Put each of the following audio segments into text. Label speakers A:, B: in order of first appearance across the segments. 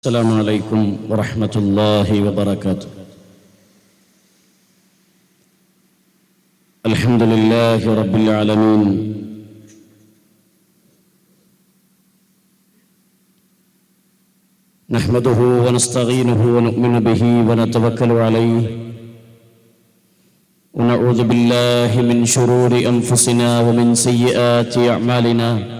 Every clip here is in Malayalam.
A: السلام عليكم ورحمة الله وبركاته. الحمد لله رب العالمين. نحمده ونستعينه ونؤمن به ونتوكل عليه. ونعوذ بالله من شرور أنفسنا ومن سيئات أعمالنا.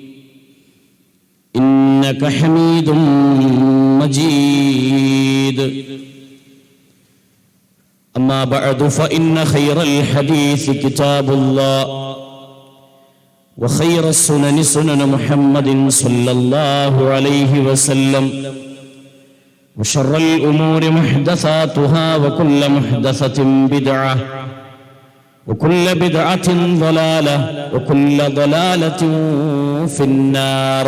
A: إنك حميد مجيد. أما بعد فإن خير الحديث كتاب الله وخير السنن سنن محمد صلى الله عليه وسلم وشر الأمور محدثاتها وكل محدثة بدعة وكل بدعة ضلالة وكل ضلالة في النار.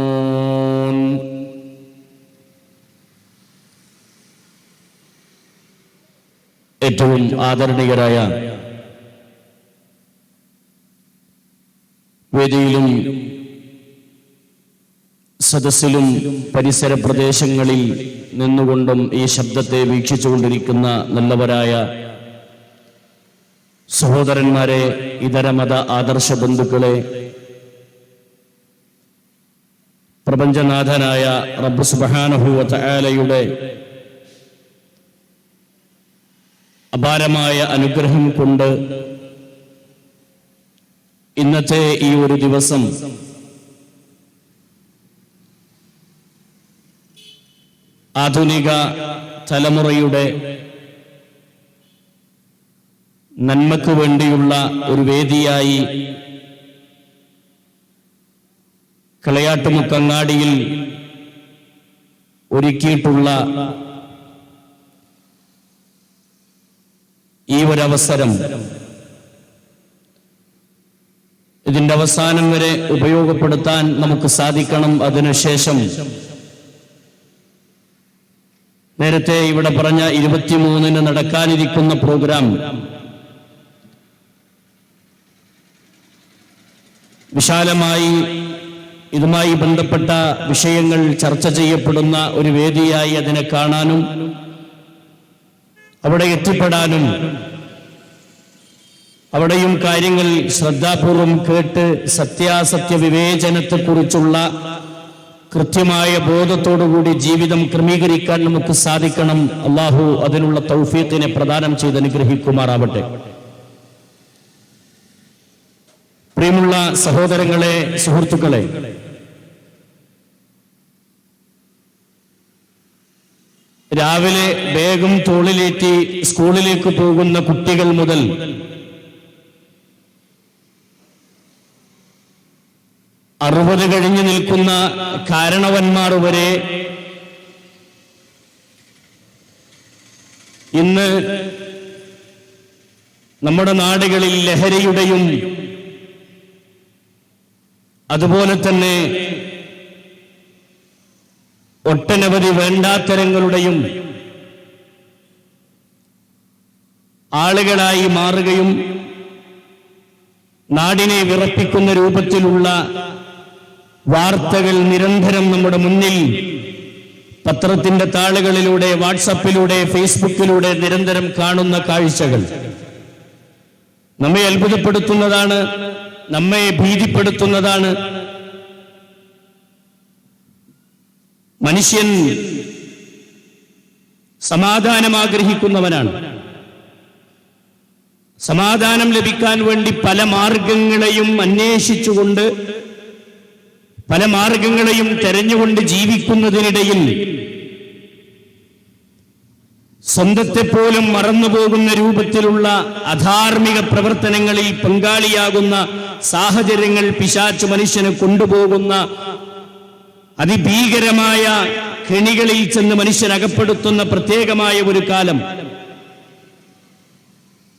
A: ഏറ്റവും ആദരണീയരായ വേദിയിലും സദസ്സിലും പരിസര പ്രദേശങ്ങളിൽ നിന്നുകൊണ്ടും ഈ ശബ്ദത്തെ വീക്ഷിച്ചുകൊണ്ടിരിക്കുന്ന നല്ലവരായ സഹോദരന്മാരെ ഇതര മത ആദർശ ബന്ധുക്കളെ പ്രപഞ്ചനാഥനായ റബ്ബ് സുബഹാനഹുവ ആലയുടെ അപാരമായ അനുഗ്രഹം കൊണ്ട് ഇന്നത്തെ ഈ ഒരു ദിവസം ആധുനിക തലമുറയുടെ നന്മക്ക് വേണ്ടിയുള്ള ഒരു വേദിയായി കളയാട്ടുമുക്കങ്ങാടിയിൽ ഒരുക്കിയിട്ടുള്ള ഈ ഒരവസരം. ഇതിന്റെ അവസാനം വരെ ഉപയോഗപ്പെടുത്താൻ നമുക്ക് സാധിക്കണം അതിനുശേഷം. നേരത്തെ ഇവിടെ പറഞ്ഞ ഇരുപത്തിമൂന്നിന് നടക്കാനിരിക്കുന്ന പ്രോഗ്രാം. വിശാലമായി ഇതുമായി ബന്ധപ്പെട്ട വിഷയങ്ങൾ ചർച്ച ചെയ്യപ്പെടുന്ന ഒരു വേദിയായി അതിനെ കാണാനും അവിടെ എത്തിപ്പെടാനും അവിടെയും കാര്യങ്ങൾ ശ്രദ്ധാപൂർവം കേട്ട് സത്യാസത്യ വിവേചനത്തെക്കുറിച്ചുള്ള കൃത്യമായ ബോധത്തോടുകൂടി ജീവിതം ക്രമീകരിക്കാൻ നമുക്ക് സാധിക്കണം. അള്ളാഹു അതിനുള്ള തൗഫീഖിനെ പ്രദാനം ചെയ്ത് അനുഗ്രഹിക്കുമാറാവട്ടെ. പ്രിയമുള്ള സഹോദരങ്ങളെ സുഹൃത്തുക്കളെ രാവിലെ വേഗം തോളിലേറ്റി സ്കൂളിലേക്ക് പോകുന്ന കുട്ടികൾ മുതൽ അറുപത് കഴിഞ്ഞു നിൽക്കുന്ന കാരണവന്മാർ വരെ ഇന്ന് നമ്മുടെ നാടുകളിൽ ലഹരിയുടെയും അതുപോലെ തന്നെ ഒട്ടനവധി വേണ്ടാത്തരങ്ങളുടെയും ആളുകളായി മാറുകയും നാടിനെ വിറപ്പിക്കുന്ന രൂപത്തിലുള്ള വാർത്തകൾ നിരന്തരം നമ്മുടെ മുന്നിൽ പത്രത്തിന്റെ താളുകളിലൂടെ വാട്സപ്പിലൂടെ ഫേസ്ബുക്കിലൂടെ നിരന്തരം കാണുന്ന കാഴ്ചകൾ. നമ്മെ അത്ഭുതപ്പെടുത്തുന്നതാണ് നമ്മെ ഭീതിപ്പെടുത്തുന്നതാണ് മനുഷ്യൻ സമാധാനം ആഗ്രഹിക്കുന്നവനാണ് സമാധാനം ലഭിക്കാൻ വേണ്ടി പല മാർഗങ്ങളെയും അന്വേഷിച്ചുകൊണ്ട് പല മാർഗങ്ങളെയും തെരഞ്ഞുകൊണ്ട് ജീവിക്കുന്നതിനിടയിൽ സ്വന്തത്തെ പോലും മറന്നുപോകുന്ന രൂപത്തിലുള്ള അധാർമിക പ്രവർത്തനങ്ങളിൽ പങ്കാളിയാകുന്ന സാഹചര്യങ്ങൾ പിശാച്ചു മനുഷ്യനെ കൊണ്ടുപോകുന്ന അതിഭീകരമായ കെണികളിൽ ചെന്ന് മനുഷ്യരകപ്പെടുത്തുന്ന പ്രത്യേകമായ ഒരു കാലം.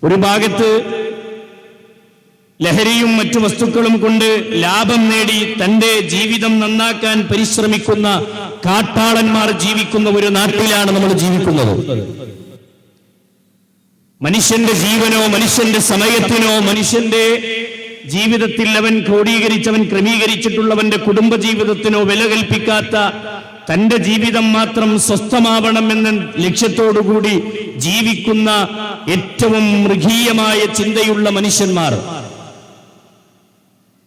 A: ഒരു ഭാഗത്ത് ലഹരിയും മറ്റു വസ്തുക്കളും കൊണ്ട് ലാഭം നേടി തന്റെ ജീവിതം നന്നാക്കാൻ പരിശ്രമിക്കുന്ന കാട്ടാളന്മാർ ജീവിക്കുന്ന ഒരു നാട്ടിലാണ് നമ്മൾ ജീവിക്കുന്നത്. മനുഷ്യന്റെ ജീവനോ മനുഷ്യന്റെ സമയത്തിനോ മനുഷ്യന്റെ ജീവിതത്തിൽ അവൻ ക്രോഡീകരിച്ചവൻ ക്രമീകരിച്ചിട്ടുള്ളവന്റെ കുടുംബ ജീവിതത്തിനോ വില കൽപ്പിക്കാത്ത തന്റെ ജീവിതം മാത്രം സ്വസ്ഥമാവണം സ്വസ്ഥമാവണമെന്ന ലക്ഷ്യത്തോടുകൂടി ജീവിക്കുന്ന ഏറ്റവും മൃഗീയമായ ചിന്തയുള്ള മനുഷ്യന്മാർ.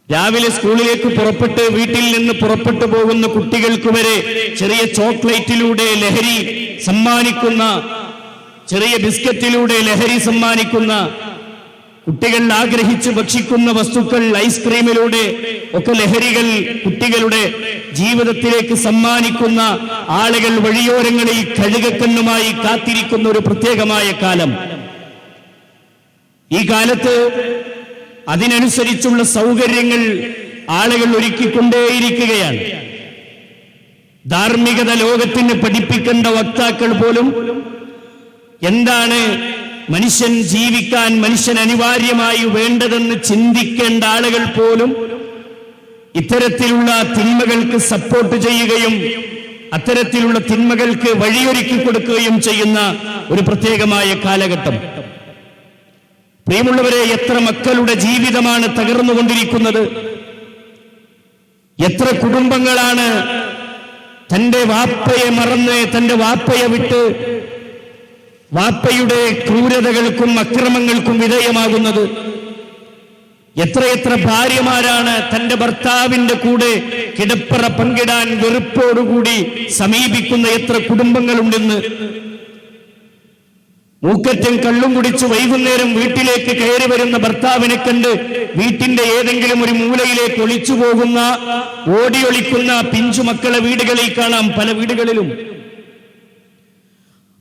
A: രാവിലെ സ്കൂളിലേക്ക് പുറപ്പെട്ട് വീട്ടിൽ നിന്ന് പുറപ്പെട്ടു പോകുന്ന കുട്ടികൾക്ക് വരെ ചെറിയ ചോക്ലേറ്റിലൂടെ ലഹരി സമ്മാനിക്കുന്ന ചെറിയ ബിസ്ക്കറ്റിലൂടെ ലഹരി സമ്മാനിക്കുന്ന കുട്ടികൾ ആഗ്രഹിച്ച് ഭക്ഷിക്കുന്ന വസ്തുക്കൾ ഐസ്ക്രീമിലൂടെ ഒക്കെ ലഹരികൾ കുട്ടികളുടെ ജീവിതത്തിലേക്ക് സമ്മാനിക്കുന്ന ആളുകൾ വഴിയോരങ്ങളിൽ കഴുകക്കണ്ണുമായി കാത്തിരിക്കുന്ന ഒരു പ്രത്യേകമായ കാലം. ഈ കാലത്ത് അതിനനുസരിച്ചുള്ള സൗകര്യങ്ങൾ ആളുകൾ ഒരുക്കിക്കൊണ്ടേയിരിക്കുകയാണ്. ധാർമ്മികത ലോകത്തിന് പഠിപ്പിക്കേണ്ട വക്താക്കൾ പോലും എന്താണ് മനുഷ്യൻ ജീവിക്കാൻ മനുഷ്യൻ അനിവാര്യമായി വേണ്ടതെന്ന് ചിന്തിക്കേണ്ട ആളുകൾ പോലും ഇത്തരത്തിലുള്ള തിന്മകൾക്ക് സപ്പോർട്ട് ചെയ്യുകയും അത്തരത്തിലുള്ള തിന്മകൾക്ക് വഴിയൊരുക്കി കൊടുക്കുകയും ചെയ്യുന്ന ഒരു പ്രത്യേകമായ കാലഘട്ടം. പ്രിയമുള്ളവരെ എത്ര മക്കളുടെ ജീവിതമാണ് തകർന്നുകൊണ്ടിരിക്കുന്നത്? എത്ര കുടുംബങ്ങളാണ് തന്റെ വാപ്പയെ മറന്ന് തന്റെ വാപ്പയെ വിട്ട് വാപ്പയുടെ ക്രൂരതകൾക്കും അക്രമങ്ങൾക്കും വിധേയമാകുന്നത്. എത്രയെത്ര ഭാര്യമാരാണ് തന്റെ ഭർത്താവിന്റെ കൂടെ കിടപ്പറ പങ്കിടാൻ വെറുപ്പോടുകൂടി സമീപിക്കുന്ന എത്ര കുടുംബങ്ങളുണ്ടെന്ന്. മൂക്കറ്റം കള്ളും കുടിച്ച് വൈകുന്നേരം വീട്ടിലേക്ക് കയറി വരുന്ന ഭർത്താവിനെ കണ്ട് വീട്ടിന്റെ ഏതെങ്കിലും ഒരു മൂലയിലേക്ക് ഒളിച്ചു പോകുന്ന ഓടിയൊളിക്കുന്ന പിഞ്ചു മക്കളെ വീടുകളിൽ കാണാം പല വീടുകളിലും.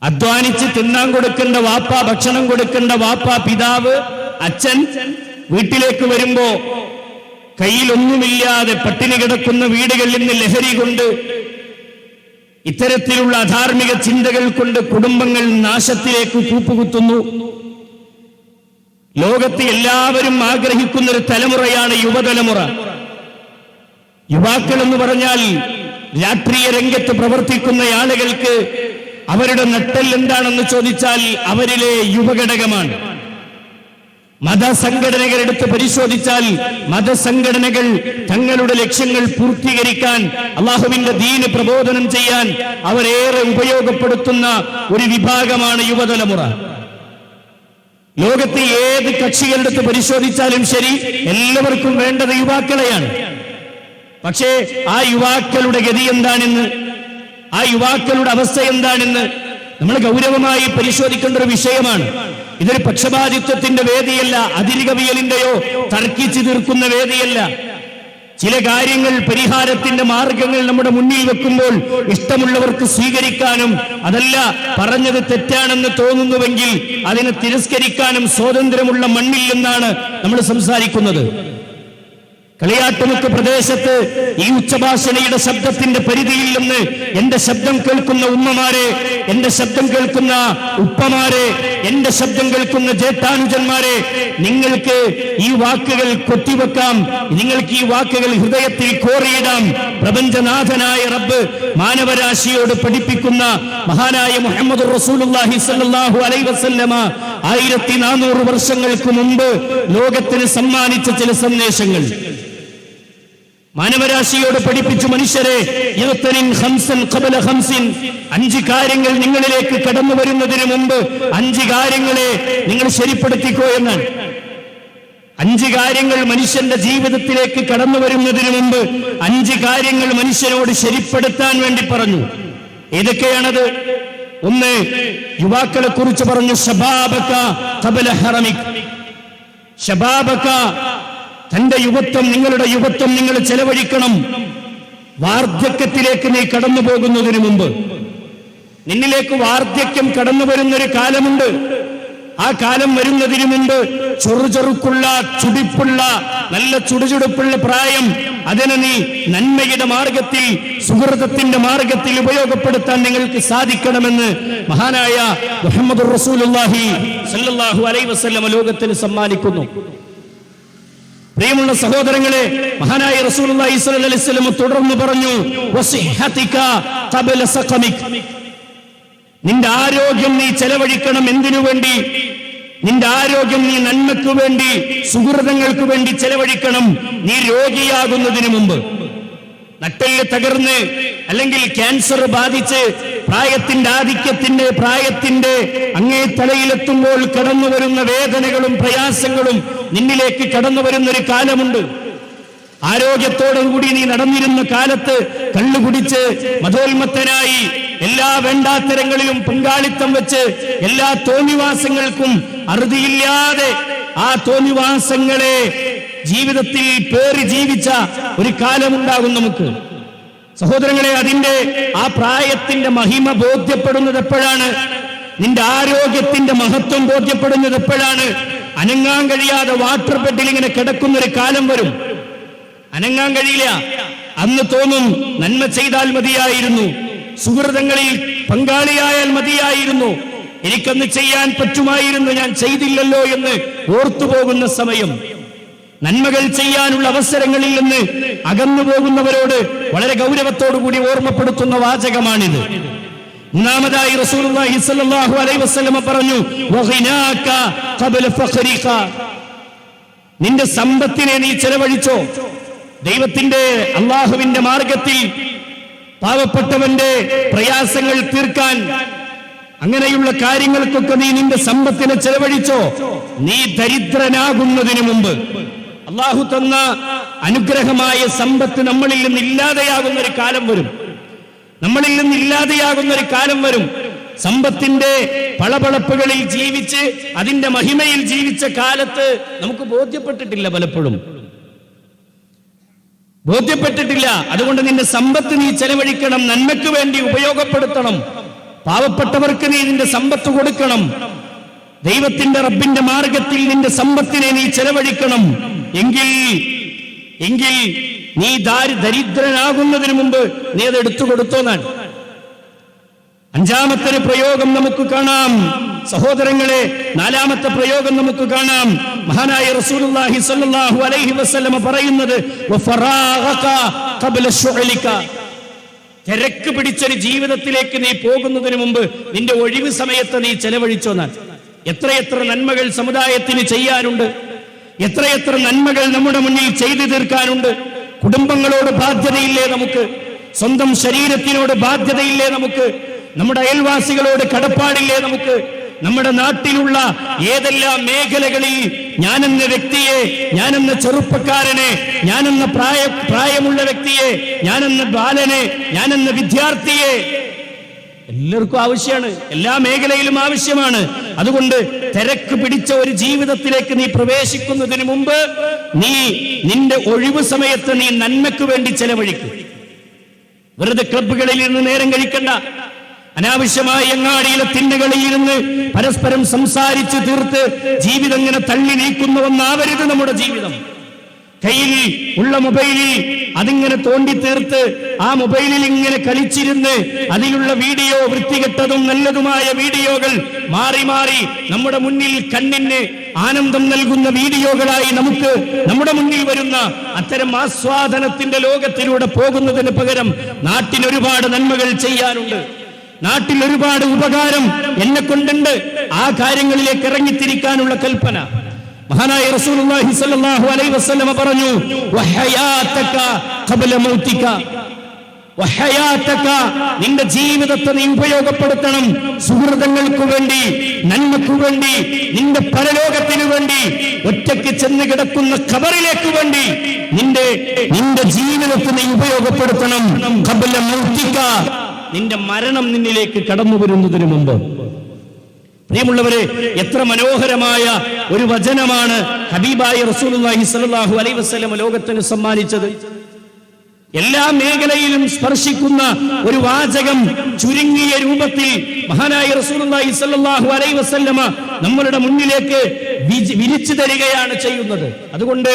A: അധ്വാനിച്ച് തിന്നാൻ കൊടുക്കേണ്ട വാപ്പ ഭക്ഷണം കൊടുക്കേണ്ട വാപ്പ പിതാവ് അച്ഛൻ വീട്ടിലേക്ക് വരുമ്പോ കയ്യിലൊന്നുമില്ലാതെ പട്ടിണി കിടക്കുന്ന വീടുകളിൽ നിന്ന് ലഹരി കൊണ്ട് ഇത്തരത്തിലുള്ള അധാർമിക ചിന്തകൾ കൊണ്ട് കുടുംബങ്ങൾ നാശത്തിലേക്ക് കൂപ്പുകുത്തുന്നു. ലോകത്ത് എല്ലാവരും ആഗ്രഹിക്കുന്ന ഒരു തലമുറയാണ് യുവതലമുറ. യുവാക്കൾ എന്ന് പറഞ്ഞാൽ രാഷ്ട്രീയ രംഗത്ത് പ്രവർത്തിക്കുന്ന ആളുകൾക്ക് അവരുടെ നട്ടൽ എന്താണെന്ന് ചോദിച്ചാൽ അവരിലെ യുവഘടകമാണ്. മതസംഘടനകൾ എടുത്ത് പരിശോധിച്ചാൽ മതസംഘടനകൾ തങ്ങളുടെ ലക്ഷ്യങ്ങൾ പൂർത്തീകരിക്കാൻ അള്ളാഹുവിന്റെ ദീന് പ്രബോധനം ചെയ്യാൻ അവരേറെ ഉപയോഗപ്പെടുത്തുന്ന ഒരു വിഭാഗമാണ് യുവതലമുറ. ലോകത്തെ ഏത് കക്ഷികളെടുത്ത് പരിശോധിച്ചാലും ശരി എല്ലാവർക്കും വേണ്ടത് യുവാക്കളെയാണ്. പക്ഷേ ആ യുവാക്കളുടെ ഗതി എന്താണെന്ന് ആ യുവാക്കളുടെ അവസ്ഥ എന്താണെന്ന് നമ്മൾ ഗൗരവമായി പരിശോധിക്കേണ്ട ഒരു വിഷയമാണ്. ഇതൊരു പക്ഷപാതിത്വത്തിന്റെ വേദിയല്ല അതിരികവിയലിന്റെയോ തർക്കിച്ചു തീർക്കുന്ന വേദിയല്ല. ചില കാര്യങ്ങൾ പരിഹാരത്തിന്റെ മാർഗങ്ങൾ നമ്മുടെ മുന്നിൽ വെക്കുമ്പോൾ ഇഷ്ടമുള്ളവർക്ക് സ്വീകരിക്കാനും അതല്ല പറഞ്ഞത് തെറ്റാണെന്ന് തോന്നുന്നുവെങ്കിൽ അതിനെ തിരസ്കരിക്കാനും സ്വാതന്ത്ര്യമുള്ള മണ്ണിൽ നിന്നാണ് നമ്മൾ സംസാരിക്കുന്നത്. കളിയാട്ടുമുക്ക് പ്രദേശത്ത് ഈ ഉച്ചഭാഷണയുടെ ശബ്ദത്തിന്റെ പരിധിയിൽ നിന്ന് എന്റെ ശബ്ദം കേൾക്കുന്ന ഉമ്മമാരെ എന്റെ ശബ്ദം കേൾക്കുന്ന ഉപ്പമാരെ എന്റെ ശബ്ദം കേൾക്കുന്ന ജേട്ടാനുജന്മാരെ നിങ്ങൾക്ക് ഈ വാക്കുകൾ കൊത്തിവെക്കാം നിങ്ങൾക്ക് ഈ വാക്കുകൾ ഹൃദയത്തിൽ കോറിയിടാം. പ്രപഞ്ചനാഥനായ റബ്ബ് മാനവരാശിയോട് പഠിപ്പിക്കുന്ന മഹാനായ മുഹമ്മദ് റസൂലുള്ളാഹി സ്വല്ലല്ലാഹു അലൈഹി വസല്ലമ ആയിരത്തി നാനൂറ് വർഷങ്ങൾക്ക് മുമ്പ് ലോകത്തിന് സമ്മാനിച്ച ചില സന്ദേശങ്ങൾ. മാനവരാശിയോട് പഠിപ്പിച്ചു മനുഷ്യരെ അഞ്ച് കാര്യങ്ങൾ നിങ്ങളിലേക്ക് കടന്നു വരുന്നതിന് മുമ്പ് അഞ്ച് കാര്യങ്ങളെ നിങ്ങൾ ശരിപ്പെടുത്തിക്കോ എന്ന് അഞ്ച് കാര്യങ്ങൾ മനുഷ്യന്റെ ജീവിതത്തിലേക്ക് കടന്നു വരുന്നതിന് മുമ്പ് അഞ്ച് കാര്യങ്ങൾ മനുഷ്യനോട് ശരിപ്പെടുത്താൻ വേണ്ടി പറഞ്ഞു. ഏതൊക്കെയാണത്? ഒന്ന് യുവാക്കളെ കുറിച്ച് പറഞ്ഞു ഷബാബക്ക ഷബാബക്ക തന്റെ യുവത്വം നിങ്ങളുടെ യുവത്വം നിങ്ങൾ ചെലവഴിക്കണം. വാർദ്ധക്യത്തിലേക്ക് നീ കടന്നു പോകുന്നതിന് മുമ്പ്. നിന്നിലേക്ക് വാർദ്ധക്യം കടന്നു വരുന്നൊരു കാലമുണ്ട്. ആ കാലം വരുന്നതിന് മുമ്പ് ചൊറുചൊറുക്കുള്ള ചുടിപ്പുള്ള നല്ല ചുടുചുടുപ്പുള്ള പ്രായം അതിനെ നീ നന്മയുടെ മാർഗത്തിൽ സുഹൃതത്തിന്റെ മാർഗത്തിൽ ഉപയോഗപ്പെടുത്താൻ നിങ്ങൾക്ക് സാധിക്കണമെന്ന് മഹാനായ മുഹമ്മദ് റസൂലുള്ളാഹി സല്ലല്ലാഹു അലൈഹി വസല്ലം ലോകത്തിന് സമ്മാനിക്കുന്നു. പ്രിയമുള്ള സഹോദരങ്ങളെ മഹാനായ റസൂൽ വസല്ലം തുടർന്ന് പറഞ്ഞു നിന്റെ ആരോഗ്യം നീ ചെലവഴിക്കണം എന്തിനു വേണ്ടി? നിന്റെ ആരോഗ്യം നീ നന്മയ്ക്കു വേണ്ടി സുഹൃതങ്ങൾക്ക് വേണ്ടി ചെലവഴിക്കണം. നീ രോഗിയാകുന്നതിന് മുമ്പ്. നട്ടെല്ല് തകർന്ന് അല്ലെങ്കിൽ ക്യാൻസർ ബാധിച്ച് പ്രായത്തിന്റെ ആധിക്യത്തിന്റെ പ്രായത്തിന്റെ അങ്ങേ തലയിലെത്തുമ്പോൾ കടന്നു വരുന്ന വേദനകളും പ്രയാസങ്ങളും നിന്നിലേക്ക് കടന്നു വരുന്ന ഒരു കാലമുണ്ട്. ആരോഗ്യത്തോടുകൂടി നീ നടന്നിരുന്ന കാലത്ത് കള്ളുകുടിച്ച് മതോന്മത്തനായി എല്ലാ വേണ്ടാത്തരങ്ങളിലും പങ്കാളിത്തം വെച്ച് എല്ലാ തോന്നിവാസങ്ങൾക്കും അറുതിയില്ലാതെ ആ തോന്നിവാസങ്ങളെ ജീവിതത്തിൽ പേറി ജീവിച്ച ഒരു കാലമുണ്ടാകും നമുക്ക്. സഹോദരങ്ങളെ അതിന്റെ ആ പ്രായത്തിന്റെ മഹിമ ബോധ്യപ്പെടുന്നത് എപ്പോഴാണ്? നിന്റെ ആരോഗ്യത്തിന്റെ മഹത്വം ബോധ്യപ്പെടുന്നത് എപ്പോഴാണ്? അനങ്ങാൻ കഴിയാതെ വാട്ടർ ബെഡിൽ ഇങ്ങനെ കിടക്കുന്ന ഒരു കാലം വരും. അനങ്ങാൻ കഴിയില്ല. അന്ന് തോന്നും നന്മ ചെയ്താൽ മതിയായിരുന്നു. സുഹൃതങ്ങളിൽ പങ്കാളിയായാൽ മതിയായിരുന്നു. എനിക്കന്ന് ചെയ്യാൻ പറ്റുമായിരുന്നു. ഞാൻ ചെയ്തില്ലല്ലോ എന്ന് ഓർത്തുപോകുന്ന സമയം. നന്മകൾ ചെയ്യാനുള്ള അവസരങ്ങളിൽ നിന്ന് അകന്നു പോകുന്നവരോട് വളരെ ഗൗരവത്തോടുകൂടി ഓർമ്മപ്പെടുത്തുന്ന വാചകമാണിത്. മൂന്നാമതായി റസൂലുള്ളാഹി സ്വല്ലല്ലാഹു അലൈഹി വസല്ലമ പറഞ്ഞു വഹിനാക ഖബല ഫഖരിക. നിന്റെ സമ്പത്തിനെ നീ ചെലവഴിച്ചോ. ദൈവത്തിന്റെ അള്ളാഹുവിന്റെ മാർഗത്തിൽ പാവപ്പെട്ടവന്റെ പ്രയാസങ്ങൾ തീർക്കാൻ അങ്ങനെയുള്ള കാര്യങ്ങൾക്കൊക്കെ നീ നിന്റെ സമ്പത്തിനെ ചെലവഴിച്ചോ. നീ ദരിദ്രനാകുന്നതിന് മുമ്പ്. അള്ളാഹു തന്ന അനുഗ്രഹമായ സമ്പത്ത് നമ്മളിൽ നിന്ന് ഇല്ലാതെയാകുന്ന ഒരു കാലം വരും. നമ്മളിൽ നിന്ന് ഇല്ലാതെയാകുന്ന ഒരു കാലം വരും. സമ്പത്തിന്റെ പളപളപ്പുകളിൽ ജീവിച്ച് അതിന്റെ മഹിമയിൽ ജീവിച്ച കാലത്ത് നമുക്ക് ബോധ്യപ്പെട്ടിട്ടില്ല പലപ്പോഴും. ബോധ്യപ്പെട്ടിട്ടില്ല. അതുകൊണ്ട് നിന്റെ സമ്പത്ത് നീ ചെലവഴിക്കണം നന്മയ്ക്ക് വേണ്ടി ഉപയോഗപ്പെടുത്തണം. പാവപ്പെട്ടവർക്ക് നീ നിന്റെ സമ്പത്ത് കൊടുക്കണം. ദൈവത്തിന്റെ റബ്ബിന്റെ മാർഗത്തിൽ നിന്റെ സമ്പത്തിനെ നീ ചെലവഴിക്കണം. എങ്കിൽ എങ്കിൽ നീ ദാരി ദരിദ്രനാകുന്നതിന് മുമ്പ് നീ അത് എടുത്തു കൊടുത്തോന്നാണ് അഞ്ചാമത്തെ പ്രയോഗം നമുക്ക് കാണാം. സഹോദരങ്ങളെ നാലാമത്തെ പ്രയോഗം നമുക്ക് കാണാം. മഹാനായ റസൂലുള്ളാഹി സ്വല്ലല്ലാഹു അലൈഹി വസല്ലമ പറയുന്നത് തിരക്ക് പിടിച്ചൊരു ജീവിതത്തിലേക്ക് നീ പോകുന്നതിന് മുമ്പ് നിന്റെ ഒഴിവ് സമയത്ത് നീ ചെലവഴിച്ചോന്നാൻ എത്രയെത്ര നന്മകൾ സമുദായത്തിന് ചെയ്യാനുണ്ട്. എത്രയെത്ര നന്മകൾ നമ്മുടെ മുന്നിൽ ചെയ്തു തീർക്കാനുണ്ട്? കുടുംബങ്ങളോട് ബാധ്യതയില്ലേ നമുക്ക്? സ്വന്തം ശരീരത്തിനോട് ബാധ്യതയില്ലേ നമുക്ക്? നമ്മുടെ അയൽവാസികളോട് കടപ്പാടില്ലേ നമുക്ക്? നമ്മുടെ നാട്ടിലുള്ള ഏതെല്ലാം മേഖലകളിൽ ഞാനെന്ന വ്യക്തിയെ ഞാനെന്ന ചെറുപ്പക്കാരനെ ഞാനെന്ന പ്രായ പ്രായമുള്ള വ്യക്തിയെ ഞാനെന്ന ബാലനെ ഞാനെന്ന വിദ്യാർത്ഥിയെ എല്ലാവർക്കും ആവശ്യമാണ്. എല്ലാ മേഖലയിലും ആവശ്യമാണ്. അതുകൊണ്ട് തിരക്ക് പിടിച്ച ഒരു ജീവിതത്തിലേക്ക് നീ പ്രവേശിക്കുന്നതിന് മുമ്പ് നീ നിന്റെ ഒഴിവ് സമയത്ത് നീ നന്മയ്ക്ക് വേണ്ടി ചെലവഴിക്കും. വെറുതെ ക്ലബുകളിൽ ഇരുന്ന് നേരം കഴിക്കണ്ട. അനാവശ്യമായ എങ്ങാടിയിലെ തിണ്ണകളിൽ ഇരുന്ന് പരസ്പരം സംസാരിച്ച് തീർത്ത് ജീവിതം ഇങ്ങനെ തള്ളി നീക്കുന്നവന്നാവരുത് നമ്മുടെ ജീവിതം. കയ്യിൽ ഉള്ള മൊബൈലിൽ അതിങ്ങനെ തോണ്ടി തീർത്ത് ആ മൊബൈലിൽ ഇങ്ങനെ കളിച്ചിരുന്ന് അതിലുള്ള വീഡിയോ വൃത്തികെട്ടതും നല്ലതുമായ വീഡിയോകൾ മാറി മാറി നമ്മുടെ മുന്നിൽ കണ്ണിന് ആനന്ദം നൽകുന്ന വീഡിയോകളായി നമുക്ക് നമ്മുടെ മുന്നിൽ വരുന്ന അത്തരം ആസ്വാദനത്തിന്റെ ലോകത്തിലൂടെ പോകുന്നതിന് പകരം നാട്ടിന് ഒരുപാട് നന്മകൾ ചെയ്യാനുണ്ട്. നാട്ടിൽ ഒരുപാട് ഉപകാരം എന്നെ കൊണ്ടുണ്ട് ആ കാര്യങ്ങളിലേക്ക് ഇറങ്ങിത്തിരിക്കാനുള്ള കൽപ്പന. മഹാനായ റസൂലുള്ളാഹി സ്വല്ലല്ലാഹു അലൈഹി വസല്ലമ പറഞ്ഞു വഹയാതക ഖബല മൗതിക. നിന്റെ ജീവിതത്തെ നീ ഉപയോഗപ്പെടുത്തണം. സുഹൃതങ്ങൾക്ക് വേണ്ടി നന്മക്ക് വേണ്ടി നിന്റെ പരലോകത്തിന് വേണ്ടി ഒറ്റയ്ക്ക് ചെന്ന് കിടക്കുന്ന ഖബറിലേക്ക് വേണ്ടി നിന്റെ നിന്റെ ജീവിതത്തെ നീ ഉപയോഗപ്പെടുത്തണം. നിന്റെ മരണം നിന്നിലേക്ക് കടന്നു വരുന്നതിന് മുമ്പ് പ്രിയമുള്ളവരെ എത്ര മനോഹരമായ ഒരു വചനമാണ് ഹബീബായി റസൂലുള്ളാഹി സ്വല്ലല്ലാഹു അലൈ വസ്ലം ലോകത്തിന് സമ്മാനിച്ചത്. എല്ലാ മേഖലയിലും സ്പർശിക്കുന്ന ഒരു വാചകം ചുരുങ്ങിയ രൂപത്തിൽ മഹാനായ റസൂലുള്ളാഹി സ്വല്ലല്ലാഹു അലൈഹി വസല്ലമ നമ്മളുടെ മുന്നിലേക്ക് വിരിച്ചു തരികയാണ് ചെയ്യുന്നത്. അതുകൊണ്ട്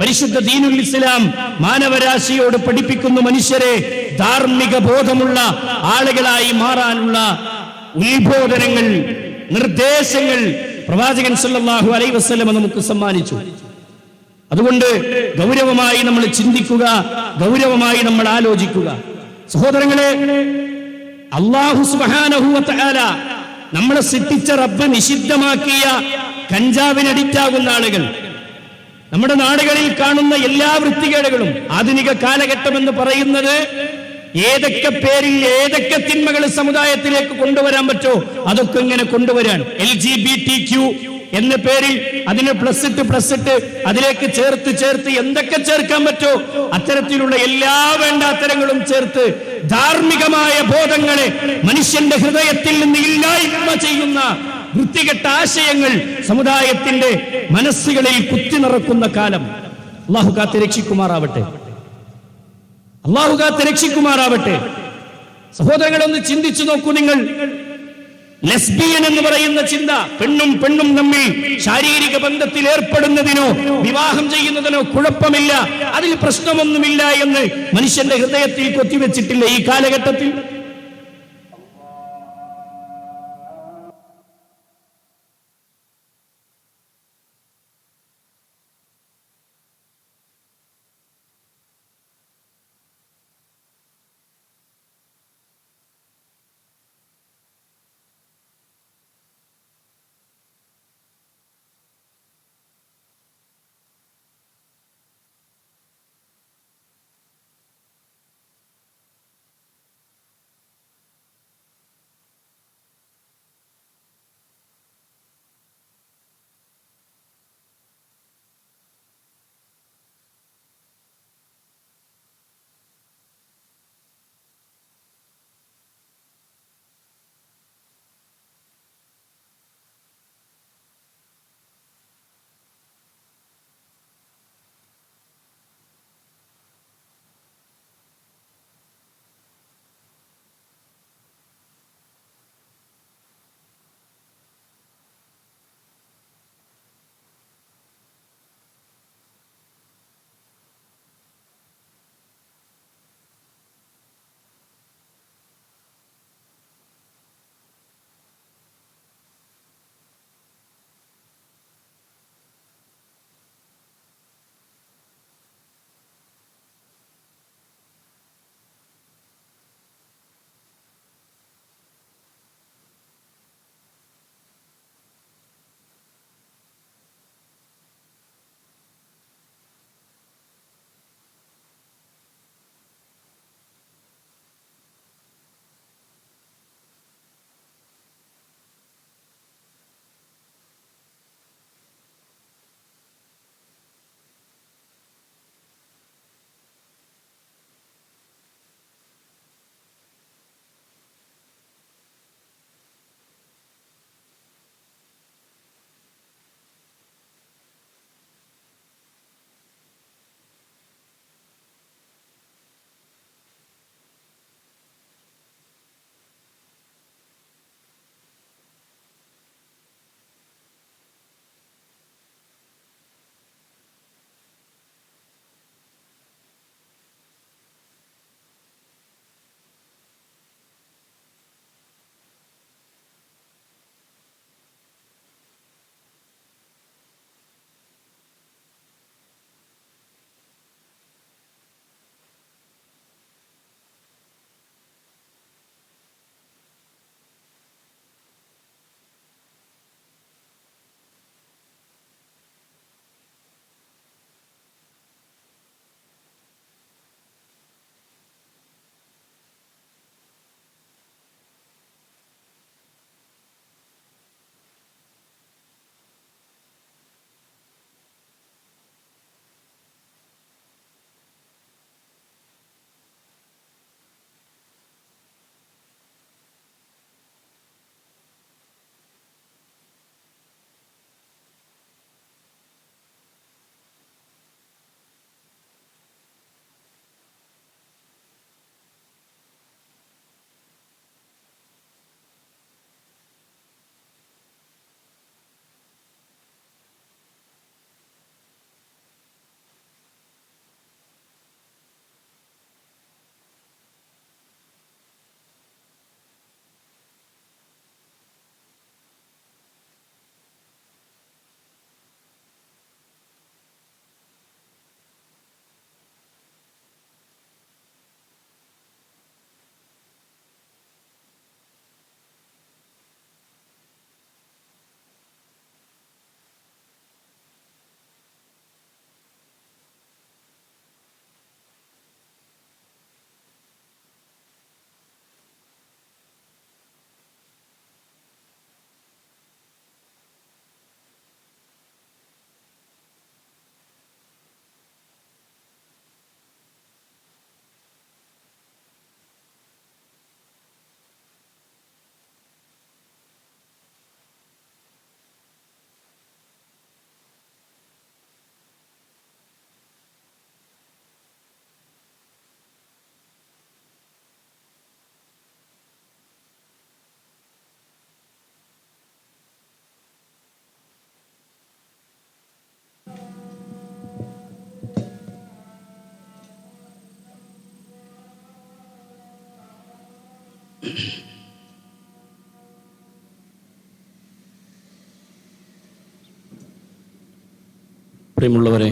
A: പരിശുദ്ധ ദീനുൽ ഇസ്ലാം മാനവരാശിയോട് പഠിപ്പിക്കുന്ന മനുഷ്യരെ ധാർമ്മിക ബോധമുള്ള ആളുകളായി മാറാനുള്ള ഉത്ബോധനങ്ങൾ നിർദ്ദേശങ്ങൾ പ്രവാചകൻ സല്ലല്ലാഹു അലൈഹി വസല്ലം നമുക്ക് സമ്മാനിച്ചു. അതുകൊണ്ട് ഗൗരവമായി നമ്മൾ ചിന്തിക്കുക ഗൗരവമായി നമ്മൾ ആലോചിക്കുക. സഹോദരങ്ങളെ അള്ളാഹു സുബ്ഹാനഹു വതആല നമ്മളെ സൃഷ്ടിച്ച റബ്ബ് നിഷിദ്ധമാക്കിയ കഞ്ചാവിന് അഡിക്റ്റാകുന്ന ആളുകൾ. നമ്മുടെ നാടുകളിൽ കാണുന്ന എല്ലാ വൃത്തികേടുകളും ആധുനിക കാലഘട്ടം എന്ന് പറയുന്നത് ഏതൊക്കെ പേരിൽ ഏതൊക്കെ തിന്മകൾ സമുദായത്തിലേക്ക് കൊണ്ടുവരാൻ പറ്റുമോ അതൊക്കെ ഇങ്ങനെ കൊണ്ടുവരാൻ. L G B T Q എന്ന പേരിൽ അതിന് പ്ലസ് ഇട്ട് പ്ലസ് ഇട്ട് അതിലേക്ക് ചേർത്ത് ചേർത്ത് എന്തൊക്കെ ചേർക്കാൻ പറ്റോ അത്തരത്തിലുള്ള എല്ലാ വേണ്ടാത്തരങ്ങളും ചേർത്ത് ധാർമ്മികമായ ബോധങ്ങളെ മനുഷ്യന്റെ ഹൃദയത്തിൽ നിന്ന് ഇല്ലായ്മ ചെയ്യുന്ന വൃത്തികെട്ട ആശയങ്ങൾ സമുദായത്തിന്റെ മനസ്സുകളിൽ കുത്തി നിറക്കുന്ന കാലം. അള്ളാഹു കാത്ത് രക്ഷിക്കുമാറാവട്ടെ. അള്ളാഹു കാത്ത് രക്ഷിക്കുമാറാവട്ടെ. സഹോദരങ്ങളൊന്ന് ചിന്തിച്ചു നോക്കൂ നിങ്ങൾ. ലെസ്ബിയൻ എന്ന് പറയുന്ന ചിന്ത പെണ്ണും പെണ്ണും തമ്മിൽ ശാരീരിക ബന്ധത്തിൽ ഏർപ്പെടുന്നതിനോ വിവാഹം ചെയ്യുന്നതിനോ കുഴപ്പമില്ല. അതിൽ പ്രശ്നമൊന്നുമില്ല എന്ന് മനുഷ്യന്റെ ഹൃദയത്തിൽ കൊത്തിവെച്ചിട്ടില്ല ഈ കാലഘട്ടത്തിൽ. പ്രിയമുള്ളവരെ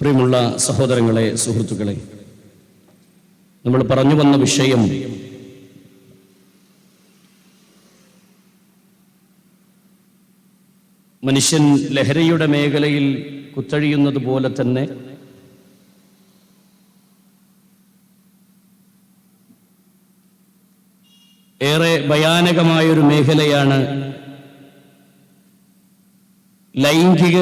A: പ്രിയമുള്ള സഹോദരങ്ങളെ സുഹൃത്തുക്കളെ നമ്മൾ പറഞ്ഞു വന്ന വിഷയം മനുഷ്യൻ ലഹരിയുടെ മേഖലയിൽ കുത്തഴിയുന്നത് പോലെ തന്നെ ഏറെ ഭയാനകമായൊരു മേഖലയാണ് ലൈംഗിക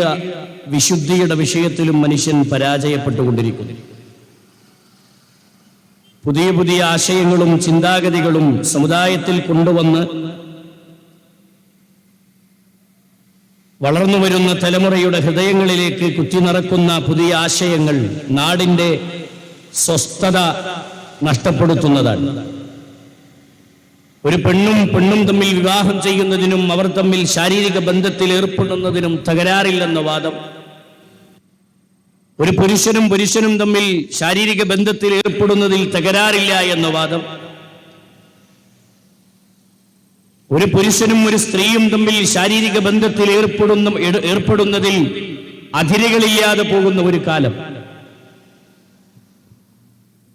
A: വിശുദ്ധിയുടെ വിഷയത്തിലും മനുഷ്യൻ പരാജയപ്പെട്ടുകൊണ്ടിരിക്കുന്നു പുതിയ പുതിയ ആശയങ്ങളും ചിന്താഗതികളും സമുദായത്തിൽ കൊണ്ടുവന്ന് വളർന്നു വരുന്ന തലമുറയുടെ ഹൃദയങ്ങളിലേക്ക് കുത്തിനിറക്കുന്ന പുതിയ ആശയങ്ങൾ നാടിന്റെ സ്വസ്ഥത നഷ്ടപ്പെടുത്തുന്നതാണ്. ഒരു പെണ്ണും പെണ്ണും തമ്മിൽ വിവാഹം ചെയ്യുന്നതിനും അവർ തമ്മിൽ ശാരീരിക ബന്ധത്തിൽ ഏർപ്പെടുന്നതിനും തകരാറില്ലെന്ന വാദം. ഒരു പുരുഷനും പുരുഷനും തമ്മിൽ ശാരീരിക ബന്ധത്തിൽ ഏർപ്പെടുന്നതിൽ തകരാറില്ല എന്ന വാദം. ഒരു പുരുഷനും ഒരു സ്ത്രീയും തമ്മിൽ ശാരീരിക ബന്ധത്തിൽ ഏർപ്പെടുന്ന ഏർ- ഏർപ്പെടുന്നതിൽ അതിരുകളില്ലാതെ പോകുന്ന ഒരു കാലം.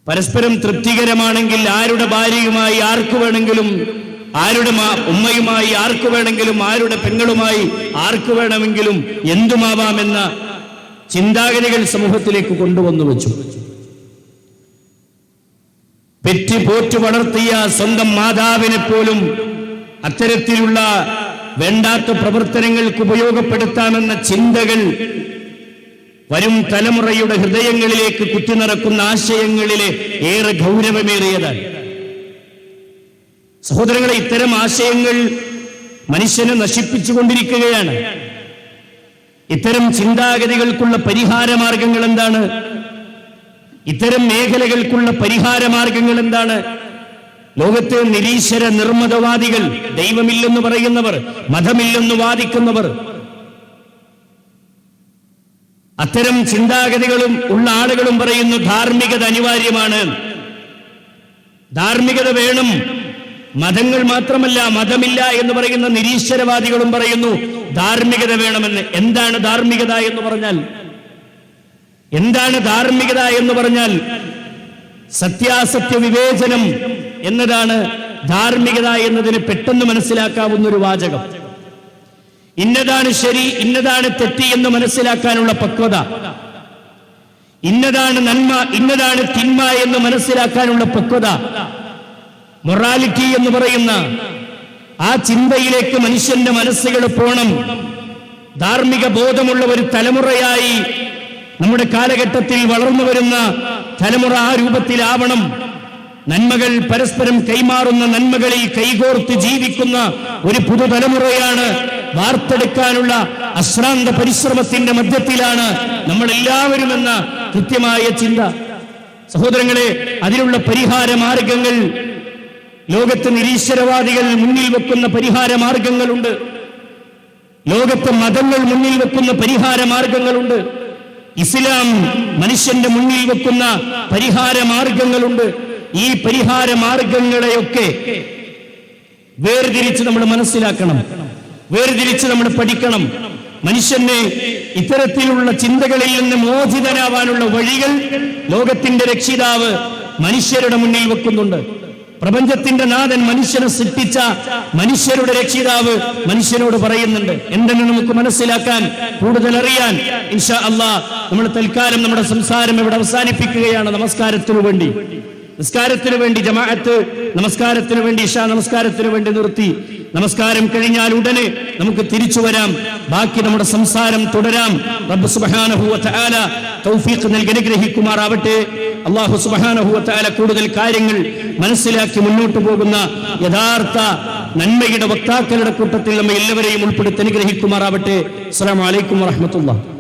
A: പരസ്പരം തൃപ്തികരമാണെങ്കിൽ ആരുടെ ഭാര്യയുമായി ആർക്ക് വേണമെങ്കിലും ആരുടെ ഉമ്മയുമായി ആർക്ക് വേണമെങ്കിലും ആരുടെ പെങ്ങളുമായി ആർക്ക് വേണമെങ്കിലും എന്തുമാവാമെന്ന ചിന്താഗതികൾ സമൂഹത്തിലേക്ക് കൊണ്ടുവന്നു വെച്ചു. പെറ്റി പോറ്റു വളർത്തിയ സ്വന്തം മാതാവിനെ പോലും അത്തരത്തിലുള്ള വേണ്ടാത്ത പ്രവർത്തനങ്ങൾക്ക് ഉപയോഗപ്പെടുത്താമെന്ന ചിന്തകൾ വരും തലമുറയുടെ ഹൃദയങ്ങളിലേക്ക് കുത്തിനിറക്കുന്ന ആശയങ്ങളിലെ ഏറെ ഗൗരവമേറിയതാണ്. സഹോദരങ്ങളെ ഇത്തരം ആശയങ്ങൾ മനുഷ്യനെ നശിപ്പിച്ചുകൊണ്ടിരിക്കുകയാണ് ഇത്തരം ചിന്താഗതികൾക്കുള്ള പരിഹാര മാർഗങ്ങൾ എന്താണ്? ഇത്തരം മേഖലകൾക്കുള്ള പരിഹാര മാർഗങ്ങൾ എന്താണ്? ലോകത്തെ നിരീശ്വര നിർമ്മതവാദികൾ ദൈവമില്ലെന്ന് പറയുന്നവർ മതമില്ലെന്ന് വാദിക്കുന്നവർ. അത്തരം ചിന്താഗതികളും ഉള്ള ആളുകളും പറയുന്നു ധാർമ്മികത അനിവാര്യമാണ്. ധാർമ്മികത വേണം. മതങ്ങൾ മാത്രമല്ല മതമില്ല എന്ന് പറയുന്ന നിരീശ്വരവാദികളും പറയുന്നു ധാർമ്മികത വേണമെന്ന്. എന്താണ് ധാർമ്മികത എന്ന് പറഞ്ഞാൽ? എന്താണ് ധാർമ്മികത എന്ന് പറഞ്ഞാൽ സത്യാസത്യ വിവേചനം എന്നതാണ് ധാർമ്മികത എന്നതിന് പെട്ടെന്ന് മനസ്സിലാക്കാവുന്ന ഒരു വാചകം. ഇന്നതാണ് ശരി ഇന്നതാണ് തെറ്റി എന്ന് മനസ്സിലാക്കാനുള്ള പക്വത. ഇന്നതാണ് നന്മ ഇന്നതാണ് തിന്മ എന്ന് മനസ്സിലാക്കാനുള്ള പക്വത. മൊറാലിറ്റി എന്ന് പറയുന്ന ആ ചിന്തയിലേക്ക് മനുഷ്യന്റെ മനസ്സുകൾ പോണം. ധാർമ്മിക ബോധമുള്ള ഒരു തലമുറയായി നമ്മുടെ കാലഘട്ടത്തിൽ വളർന്നു വരുന്ന തലമുറ ആ രൂപത്തിലാവണം. നന്മകൾ പരസ്പരം കൈമാറുന്ന നന്മകളിൽ കൈകോർത്ത് ജീവിക്കുന്ന ഒരു പുതുതലമുറയാണ് വാർത്തെടുക്കാനുള്ള അശ്രാന്ത പരിശ്രമത്തിന്റെ മധ്യത്തിലാണ് നമ്മൾ എല്ലാവരും എന്ന കൃത്യമായ ചിന്ത. സഹോദരങ്ങളെ അതിനുള്ള പരിഹാര മാർഗങ്ങൾ ലോകത്ത് നിരീശ്വരവാദികൾ മുന്നിൽ വെക്കുന്ന പരിഹാര മാർഗങ്ങളുണ്ട്. ലോകത്തെ മതങ്ങൾ മുന്നിൽ വെക്കുന്ന പരിഹാര മാർഗങ്ങളുണ്ട്. ഇസ്ലാം മനുഷ്യന്റെ മുന്നിൽ വെക്കുന്ന പരിഹാര മാർഗങ്ങളുണ്ട് ഈ പരിഹാര മാർഗങ്ങളെയൊക്കെ വേർതിരിച്ച് നമ്മൾ മനസ്സിലാക്കണം. വേർതിരിച്ച് നമ്മൾ പഠിക്കണം. മനുഷ്യനെ ഇത്തരത്തിലുള്ള ചിന്തകളിൽ നിന്ന് മോചിതനാവാനുള്ള വഴികൾ ലോകത്തിന്റെ രക്ഷിതാവ് മനുഷ്യരുടെ മുന്നിൽ വെക്കുന്നുണ്ട്. പ്രപഞ്ചത്തിന്റെ നാഥൻ മനുഷ്യനെ സൃഷ്ടിച്ച മനുഷ്യരുടെ രക്ഷിതാവ് മനുഷ്യനോട് പറയുന്നുണ്ട്. എന്തെന്ന് നമുക്ക് മനസ്സിലാക്കാൻ കൂടുതൽ അറിയാൻ ഇൻഷാ അള്ളാ നമ്മൾ തൽക്കാലം നമ്മുടെ സംസാരം ഇവിടെ അവസാനിപ്പിക്കുകയാണ്. നമസ്കാരത്തിനു വേണ്ടി. നിസ്കാരത്തിന് വേണ്ടി ജമാഅത്ത് നമസ്കാരത്തിന് വേണ്ടി ഇഷാ നമസ്കാരത്തിന് വേണ്ടി നിർത്തി. നമസ്കാരം കഴിഞ്ഞാൽ ഉടനെ നമുക്ക് തിരിച്ചു വരാം. ബാക്കി നമ്മുടെ സംസാരം തുടരാം. റബ്ബ് തആല തൗഫീഖ് നൽകി അനുഗ്രഹിക്കുമാറാവട്ടെ. അള്ളാഹു തആല കൂടുതൽ കാര്യങ്ങൾ മനസ്സിലാക്കി മുന്നോട്ട് പോകുന്ന യഥാർത്ഥ നന്മയുടെ വക്താക്കളുടെ കൂട്ടത്തിൽ നമ്മെ എല്ലാവരെയും ഉൾപ്പെടുത്തി അനുഗ്രഹിക്കുമാറാവട്ടെ. അസ്സലാമു അലൈക്കും വറഹ്മത്തുള്ളാഹി.